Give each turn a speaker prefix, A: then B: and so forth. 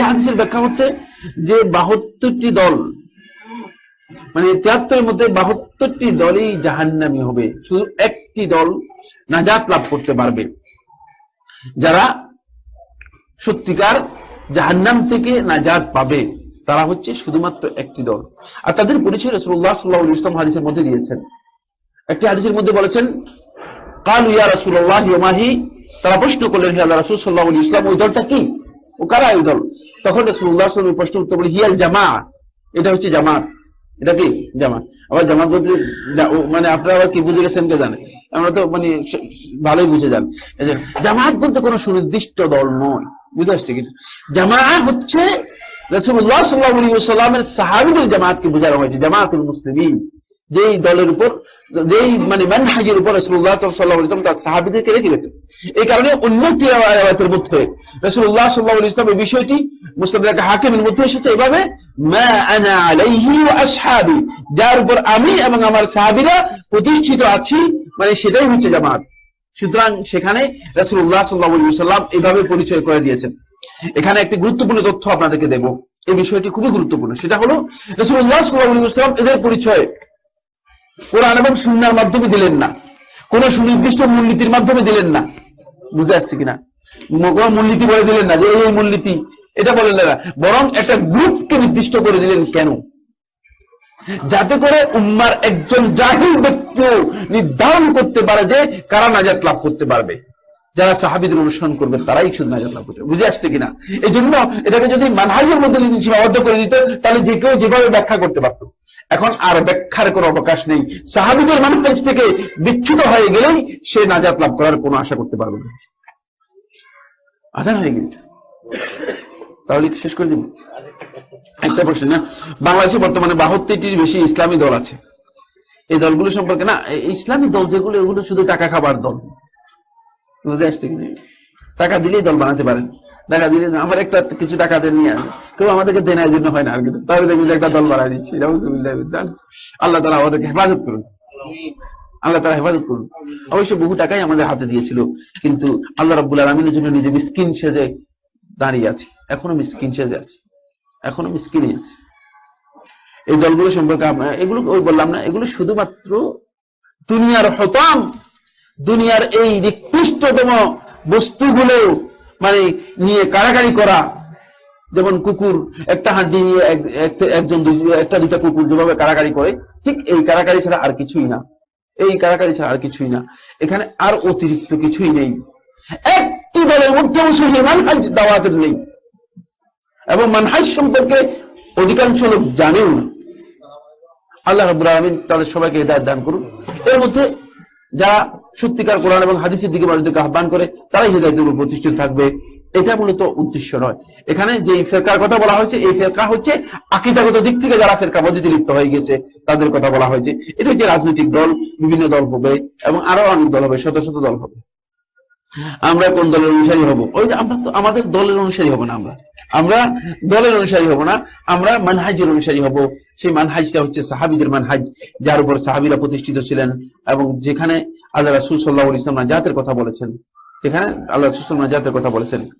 A: এই হাদিসের ব্যাখ্যা হচ্ছে যে বাহাত্তরটি দল মানে তিয়াত্তরের মধ্যে বাহাত্তরটি দলই জাহান্নামি হবে। শুধু একটি দল নাজাত লাভ করতে পারবে। যারা সত্যিকার জাহান্নাম থেকে নাজাত পাবে, তারা হচ্ছে শুধুমাত্র একটি দল। আর তাদের পরিচয় রসুল্লাহ সাল্লাহ ইসলাম হাদিসের মধ্যে দিয়েছেন। একটি হাদিসের মধ্যে বলেছেন, কাল ইয়া রসুল্লাহ তারা প্রশ্ন করলেন, হে আল্লাহ রসুল সাল্লাহ ইসলাম ওই দলটা কি? ও কারা ওই দল? তখন রসুল্লাহ সাল্লাম প্রশ্ন উত্তর বলি হিয়াল জামা এটা হচ্ছে জামাত। এটা কি? জামাত। আবার জামাত বলতে মানে আপনারা আবার কি বুঝে গেছেন কে জানে? আমরা তো মানে ভালোই বুঝে যান জামাত বলতে কোনো সুনির্দিষ্ট দল নয়। বুঝে আসছে কিন্তু জামা হচ্ছে রসুল্লাহ সাল্লাহ সাল্লামের সাহাবিদের জামাতকে বোঝানো হয়েছে, জামাতুল মুসলিমিন। যেই দলের উপর, যেই মানে মানহাজের উপর রসুল্লাহ সাল্লাহ ইসলাম তার সাহাবিদেরকে রেখে গেছে এই কারণে অন্য একটি আয়াতের মধ্যে রসুল্লাহ সাল্লাহ ইসলাম এই বিষয়টি মুসলিম হাকিমের মধ্যে এসেছে এভাবে যার উপর আমি এবং আমার সাহাবিরা প্রতিষ্ঠিত আছি মানে সেটাই হচ্ছে জামাত। সুতরাং সেখানে রসুল্লাহ সাল্লাহ সাল্লাম এইভাবে পরিচয় করে দিয়েছেন। এখানে একটি গুরুত্বপূর্ণ তথ্য আপনাদেরকে দেব। এই বিষয়টি খুবই গুরুত্বপূর্ণ। সেটা হলো রসুল্লাহ সাল্লাহ সাল্লাম এদের পরিচয় কোরআন এবং সুন্নার মাধ্যমে দিলেন না। কোন সুনির্দিষ্ট মূলনীতির মাধ্যমে দিলেন না। বুঝে আসছে কিনা? কোন মূলনীতি বলে দিলেন না যে এই মূলনীতি। এটা বলেন না বরং একটা গ্রুপকে নির্দিষ্ট করে দিলেন কেন? যাতে করে উম্মার একজন জাহির ব্যক্তিও নির্ধারণ করতে পারে যে, কারা নাজাত লাভ করতে পারবে। যারা সাহাবিদের অনুসরণ করবে, তারাই শুধু নাজাত লাভ করতে বুঝে আসছে কিনা? এই জন্য এটাকে যদি মানহাজের মধ্যে সীমাবদ্ধ করে দিত, তাহলে যে কেউ যেভাবে ব্যাখ্যা করতে পারত। এখন আর ব্যাখ্যার কোনো অবকাশ নেই। সাহাবিদের মানহাজ থেকে বিচ্ছুত হয়ে গেলেই সে নাজাত লাভ করার কোনো আশা করতে পারবে না। আজান হয়ে গেছে। তাহলে শেষ করে দিব? একটা প্রশ্ন, না? বাংলাদেশে বর্তমানে বাহাত্তরটির বেশি ইসলামী দল আছে। এই দলগুলো সম্পর্কে, না ইসলামী দল যেগুলো, এগুলো শুধু টাকা খাবার দল। বুঝতে আসছে। কি না? টাকা দিলেই দল বানাতে পারেন টাকা দিলে আমার একটা কিছু টাকা দেন নিয়ে। কেউ আমাদেরকে দেনার জন্য হয় না আর কিন্তু তাহলে দেখবেন যে একটা দল বানায় দিচ্ছি। আল্লাহ তারা আমাদেরকে হেফাজত করুন। আল্লাহ তারা হেফাজত করুন। অবশ্য বহু টাকাই আমাদের হাতে দিয়েছিল। কিন্তু আল্লাহ রাব্বুল আলমিনের জন্য নিজে মিসকিন সেজে দাঁড়িয়ে আছি। এখনও মিসকিন সেজে আছি। এখনও মিসকিনই আছে। এই দলগুলো সম্পর্কে এগুলো ওই বললাম না, এগুলো শুধুমাত্র দুনিয়ার হতাম দুনিয়ার এই নিকৃষ্টতম বস্তুগুলো মানে নিয়ে কারাকারি করা। যেমন কুকুর, একটা হাড্ডি নিয়ে এক- এক- একজন একটা দুটা কুকুর যেভাবে কারাকারি করে, ঠিক এই কারাকারি ছাড়া আর কিছুই না। এই কারাকারি ছাড়া আর কিছুই না। এখানে আর অতিরিক্ত কিছুই নেই। একটি দলের মধ্যেও সেই মানহাজ দাওয়াতের নেই। এবং মানহাজ সম্পর্কে অধিকাংশ লোক জানেও না। আল্লাহ রাব্বুল আলামিন তাদের সবাইকে হেদায়েত দান করুন। এর মধ্যে যারা সত্যিকার কোরআন এবং হাদিসের দিকে মানুষদেরকে আহ্বান করে, তারাই হেদায়তের উপর প্রতিষ্ঠিত থাকবে। এটা মূলত উদ্দেশ্য নয়। এখানে যে ফেরকার কথা বলা হয়েছে, এই ফেরকা হচ্ছে আকিদাগত দিক থেকে যারা ফেরকা পদ্ধতি লিপ্ত হয়ে গেছে তাদের কথা বলা হয়েছে। এটা হচ্ছে রাজনৈতিক দল, বিভিন্ন দল হবে এবং আরও অনেক দল হবে, শত শত দল হবে। আমরা কোন দলের অনুসারী হব? ওই যে আমরা তো, আমাদের দলের অনুসারী হব না আমরা। আমরা দলের অনুসারী হব না, আমরা মানহাজের অনুসারী হব। সেই মানহাজটা হচ্ছে সাহাবিদের মানহাজ, যার উপর সাহাবিরা প্রতিষ্ঠিত ছিলেন এবং যেখানে আল্লাহ রাসুল সাল্লাহ ইসলাম জাতের নাজাতের কথা বলেছেন। যেখানে আল্লাহ রাসুল জাতের কথা বলেছেন।